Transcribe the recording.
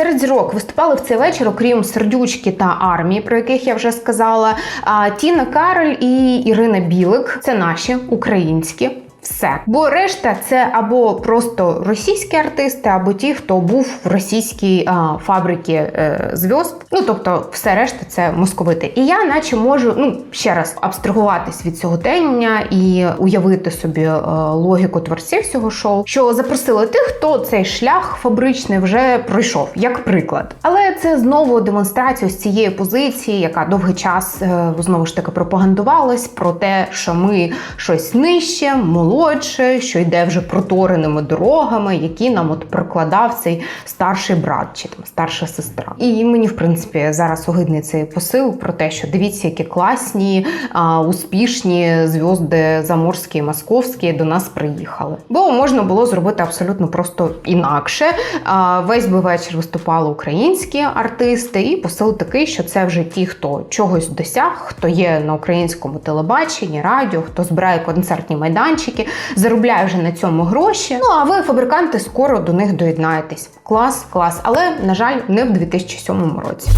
Серед зірок виступали в цей вечір, окрім сердючки та армії, про яких я вже сказала. Тіна Кароль і Ірина Білик це наші українські. Все, бо решта це або просто російські артисти, або ті, хто був в російській а, фабриці е, зв'язд. Ну тобто, все решта це московити. І я, наче, можу ну ще раз абстрагуватись від цього тення і уявити собі е, логіку творців цього шоу, що запросили тих, хто цей шлях фабричний вже пройшов, як приклад. Але це знову демонстрація з цієї позиції, яка довгий час е, знову ж таки пропагандувалась про те, що ми щось нижче, молодше, що йде вже протореними дорогами, які нам от прокладав цей старший брат чи там старша сестра. І мені, в принципі, зараз огидний цей посил про те, що дивіться, які класні, а, успішні зв'язди заморські і московські до нас приїхали. Бо можна було зробити абсолютно просто інакше. А, Весь би вечір виступали українські артисти, і посил такий, що це вже ті, хто чогось досяг, хто є на українському телебаченні, радіо, хто збирає концертні майданчики, заробляє вже на цьому гроші. Ну а ви, фабриканти, скоро до них доєднаєтесь. Клас, клас, але на жаль, не в 2007 році.